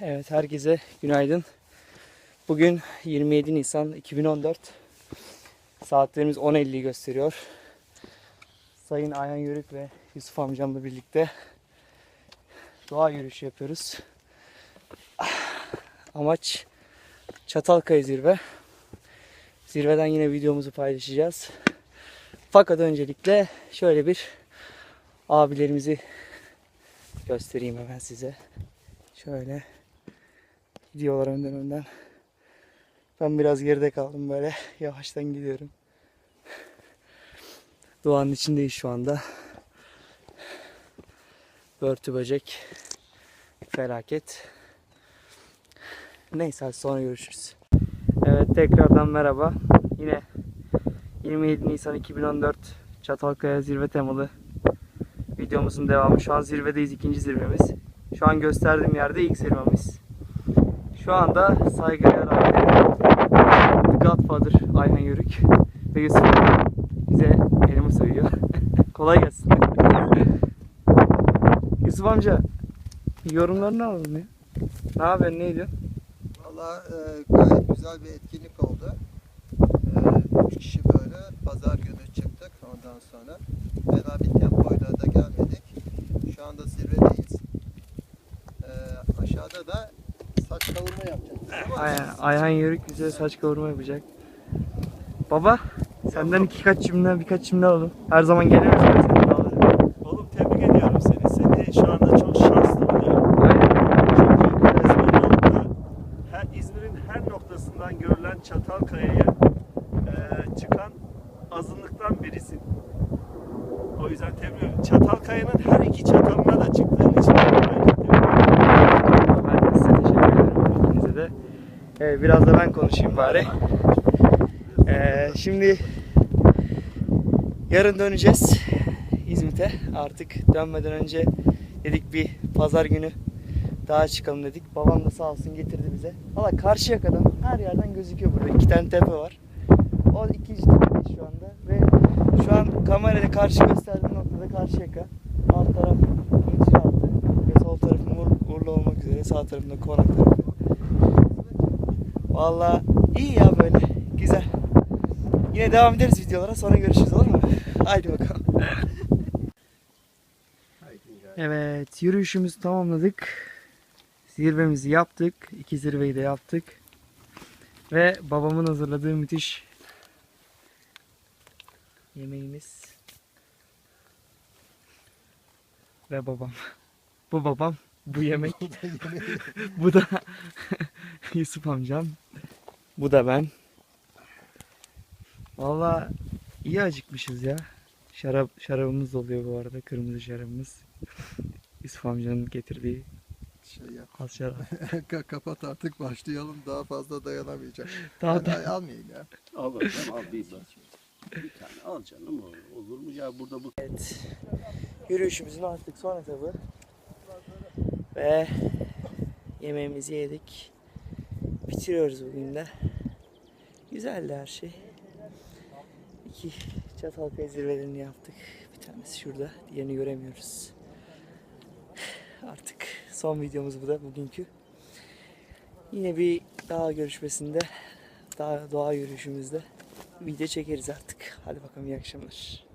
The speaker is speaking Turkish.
Evet herkese günaydın. Bugün 27 Nisan 2014. Saatlerimiz 10.50'yi gösteriyor. Sayın Ayhan Yörük ve Yusuf amcamla birlikte doğa yürüyüşü yapıyoruz. Amaç Çatalkaya zirve. Zirveden yine videomuzu paylaşacağız. Fakat öncelikle şöyle bir abilerimizi göstereyim hemen size. Şöyle gidiyorlar önden önden. Ben biraz geride kaldım böyle. Yavaştan gidiyorum. Doğanın içindeyiz şu anda. Börtü böcek. Felaket. Neyse sonra görüşürüz. Evet tekrardan merhaba. Yine 27 Nisan 2014 Çatalkaya zirve temalı videomuzun devamı. Şu an zirvedeyiz ikinci zirvemiz. Şu an gösterdiğim yerde ilk zirvemiz. Şu anda saygıdeğer abi The Godfather Ayhan Yörük ve Yusuf bize elimi sayıyor. Kolay gelsin. Yusuf amca yorumlarını alalım ya. Ne haber ne ediyorsun? Valla e, gayet güzel bir etkinlik oldu. E, üç kişi böyle pazar günü çıktık ondan sonra. Fena bir tempoyla da gelmedik. Şu anda zirvedeyiz. E, aşağıda da saç kavurma Ayhan, Yörük bize saç kavurma yapacak. Baba senden iki kaç cümle birkaç cümle alalım. Her zaman gelemiyoruz. ben seni alırım. Oğlum tebrik ediyorum seni. Seni şu anda çok şanslı buluyorum. Aynen. Çünkü resmen yolunda her, İzmir'in her noktasından görülen Çatalkaya'ya e, çıkan azınlıktan birisin. O yüzden tebrik ediyorum. Çatalkaya'nın her iki çatalına da çıktığın için ayrıca tebrik ediyorum. Ben de size teşekkür ederim. İkinize de. Evet, biraz da ben konuşayım bari. Ee, şimdi yarın döneceğiz İzmit'e. Artık dönmeden önce dedik bir pazar günü daha çıkalım dedik. Babam da sağ olsun getirdi bize. Valla karşı yakadan her yerden gözüküyor burada. İki tane tepe var. O ikinci tepedeyiz şu anda. Ve şu an kamerada karşı gösterdiğim noktada karşı yaka. Alt taraf İnciraltı ve sol tarafım Ur- Urla olmak üzere sağ tarafımda Konak tarafı. Valla iyi ya böyle. Güzel. Yine devam ederiz videolara sonra görüşürüz olur mu? Haydi bakalım. Evet yürüyüşümüzü tamamladık. Zirvemizi yaptık. İki zirveyi de yaptık. Ve babamın hazırladığı müthiş yemeğimiz. Ve babam. Bu babam. Bu yemek. bu da Yusuf amcam. Bu da ben. Valla iyi acıkmışız ya. Şarap şarabımız oluyor bu arada. Kırmızı şarabımız. Yusuf amcanın getirdiği şey yap. az şarap. Ka- Kapat artık başlayalım daha fazla dayanamayacağım. Daha da ay- almayayım ya. Al bakalım al bir Bir tane al canım o- olur mu ya burada bu Evet. Yürüyüşümüzün artık son etabı. Ve yemeğimizi yedik. Bitiriyoruz bugün de. Güzeldi her şey. İki Çatalkaya zirvelerini yaptık. Bir tanesi şurada. Diğerini göremiyoruz. Artık son videomuz bu da bugünkü. Yine bir dağ görüşmesinde, dağ, doğa yürüyüşümüzde video çekeriz artık. Hadi bakalım iyi akşamlar.